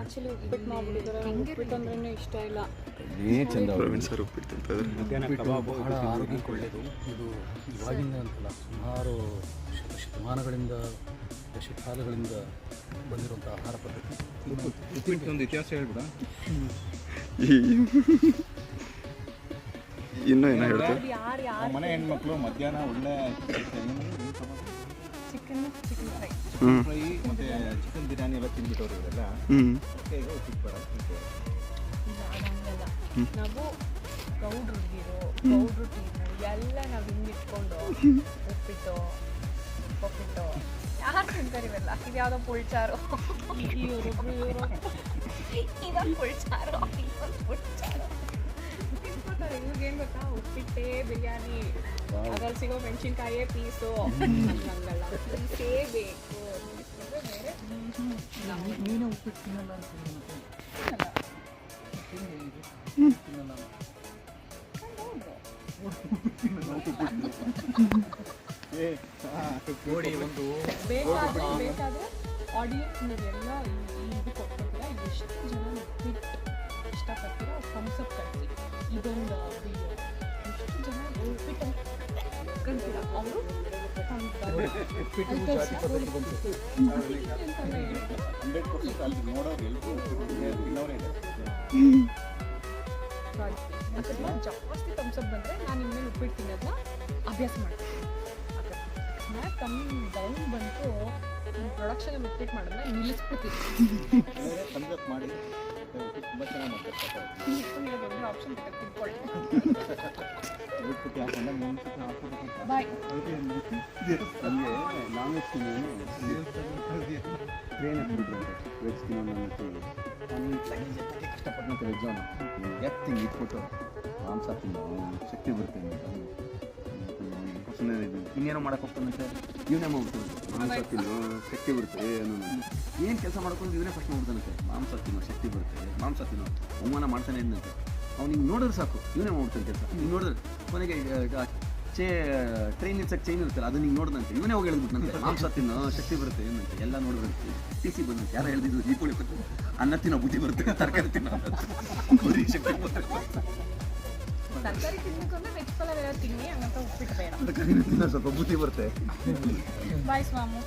Actually ಉಪ್ಪಿಟ್ಟು ಮಾಡ್ಬಿಟ್ಟಿದ್ದಾರೆ. ಉಪ್ಪಿಟ್ಟು ಅಂದ್ರೆ ಇಷ್ಟ ಇಲ್ಲ. ಚಂದ ಪ್ರವೀಣ್ ಸರ್ ಉಪ್ಪಿಟ್ಟು ತಿಂತಿದ್ರೆ ಬಹಳ ಆರೋಗ್ಯಕ್ಕೆ ಒಳ್ಳೆಯದು ಇದು ಇವಾಗಿಂದ ಅಂತಲ್ಲ ಸುಮಾರು ಶತ ಶತಮಾನಗಳಿಂದ ದಶಕಾಲಗಳಿಂದ ಬಂದಿರುವಂಥ ಆಹಾರ ಪದ್ಧತಿ. ಉಪ್ಪಿಟ್ಟು ಒಂದು ಇತಿಹಾಸ ಹೇಳ್ಬಿಡ. ಇನ್ನೂ ಏನೋ ಯಾರು ಮನೆ ಹೆಣ್ಮಕ್ಳು ಮಧ್ಯಾಹ್ನ ಒಳ್ಳೆ ಚಿಕನ್ ಚಿಕನ್ ಫ್ರೈ ಎಲ್ಲ ತಿಂದ್ಬಿಟ್ಟವ್ರು ಇವರೆಲ್ಲ ಅದಕ್ಕೆ ಈಗ ಉಪ್ಪಿಟ್ಟು ನಾವು ಗೌಡ್ರು ಇರೋ ಗೌಡ್ರು ಟೀಮು ಎಲ್ಲ ನಾವು ಹಿಂಗಿಟ್ಕೊಂಡು ಉಪ್ಪಿಟ್ಟು ಉಪ್ಪಿಟ್ಟು. ಯಾರು ತಿಂತಾರೆ ಇವೆಲ್ಲ? ಇದು ಯಾವುದೋ ಪುಳ್ಚಾರು. ಇವರು ಇವರು. ಇದೊಂದು ಪುಳ್ಚಾರು ಇದೊಂದು ಪುಳ್ಚಾರು. ತಿನ್ಕೊತಾರೆ. ಇವ್ರಿಗೇನು ಗೊತ್ತಾ? ಉಪ್ಪಿಟ್ಟೆ ಬಿರಿಯಾನಿ. ಅದ್ರಲ್ಲಿ ಸಿಗೋ ಮೆಣಸಿನ್ಕಾಯೇ ಪೀಸು ಹಂಗಲ್ಲ ಪೀಸೇ ಬೇಕು ನೀನು ಉಪ್ಪಿಟ್ಟು ತಿನ್ನಲ್ಲ ಅಂತ ತಿನ್ನಲ್ಲ ನೋಡಿ ಒಂದು ಬೇಕಾದ್ರೆ ಬೇಕಾದ್ರೆ ಆಡಿಯನ್ಸ್ ನೀವೆಲ್ಲ ಇದು ಎಷ್ಟು ಜನ ಉಪ್ಪಿಟ್ಟು ಇಷ್ಟಪಡ್ತೀರೋ ಥಮ್ಸಪ್ ಕಳಿಸಿ ಇದೊಂದು ವಿಡಿಯೋ ಎಷ್ಟು ಜನ ಉಪ್ಪಿಟ್ಟು ಹಂಡ್ರೆಡ್ ಅಲ್ಲಿ ನೋಡೋರು ತಮ್ಸಪ್ ಬಂದರೆ ನಾನು ಉಪ್ಪಿಟ್ಟು ತಿನ್ನೋದನ್ನ ಅಭ್ಯಾಸ ಮಾಡ್ತೀನಿ. ಅಕಸ್ಮಾತ್ ಕಮ್ಮಿ ಡೌನ್ ಬಂತು ಪ್ರೊಡಕ್ಷನ್ ಮಿಸ್ಟೇಕ್ ಮಾಡಿದ್ರೆ ನಿಲ್ಲಿಸ್ಬಿಡ್ತೀನಿ. ಮಾಡಿ ಉಪ್ಪಿಟ್ಟು ತುಂಬ ಚೆನ್ನಾಗಿ ಮಾಡ್ತಾರೆ ನಿಲ್ಲಿಸ್ಕೊಂಡು ಆಪ್ಷನ್ ಬಾಯ್ ಅಲ್ಲೇ ನಾನ್ ವೆಜ್ ಟ್ರೈನ್ ವೆಜ್ ಕಷ್ಟಪಟ್ಟು ವೆಜ್ ಅವನು ತಿಂದು ಇಟ್ಬಿಟ್ಟು ಮಾಂಸ ತಿನ್ನೋ ಶಕ್ತಿ ಬರುತ್ತೆ ಅಂತ. ಸುಮ್ಮನೆ ಇನ್ನೇನೋ ಮಾಡಕ್ಕೆ ಹೋಗ್ತಾನಂತೆ ಇವನೇ ಮಾಡ್ಬಿಡ್ತಾನೆ. ಮಾಂಸ ತಿನ್ನೋ ಶಕ್ತಿ ಬರುತ್ತೆ. ಅನ್ನೋನು ಏನು ಕೆಲಸ ಮಾಡ್ಕೊಂಡು ಇವನೇ ಫಸ್ಟ್ ಮಾಡ್ಬಿಡ್ತಾನಂತೆ ಮಾಂಸ ತಿನ್ನೋ ಶಕ್ತಿ ಬರುತ್ತೆ. ಮಾಂಸ ತಿನ್ನೋ ಅವಮಾನ ಮಾಡ್ತಾನೆ ಇದ್ದಂತೆ ಅವ್ನಿಗೆ ನೋಡಿದ್ರೆ ಸಾಕು. ಇವನೇ ಮಾಡ್ಬಿಡ್ತಾನೆ ಕೆಲಸ. ನೀವು ನೋಡಿದ್ರೆ ಕೊನೆಗೆ ಚೇ ಟ್ರೈನ್ ನಿಲ್ಸಕ್ಕೆ ಚೈನ್ ಇರುತ್ತಲ್ಲ ಅದು ನೀವು ನೋಡಿದಂತೆ ಇವನೇ ಹೋಗಿ ಹೇಳಿದ್ಬಿಟ್ನಂತೆ ಮಾಂಸ ತಿನ್ನೋ ಶಕ್ತಿ ಬರುತ್ತೆ ಏನಂತೆ ಎಲ್ಲ ನೋಡಿದ್ರಂತೆ. ಟಿ ಸಿ ಬಂದಂತೆ ಯಾರು ಹೇಳಿದ್ರು ದೀಪಾವಳಿ ಬರ್ತದೆ ಅನ್ನ ತಿನ್ನೋ ಬುದ್ಧಿ ಬರುತ್ತೆ. ತರಕಾರಿ ತಿನ್ನೋ ಶಕ್ತಿ ಬರುತ್ತೆ. ತರಕಾರಿ ತಿನ್ನಬೇಕಂದ್ರೆ ವೆಜ್ ಪಲಾವ್ ಎಲ್ಲ ತಿನ್ನಿ ಹಂಗಂತ ಉಪ್ಪಿಟ್ಟು ಬೇಡ. ಸ್ವಲ್ಪ ಬುದ್ಧಿ ಬರುತ್ತೆ. ಬಾಯ್ ಸ್ವಾಮು.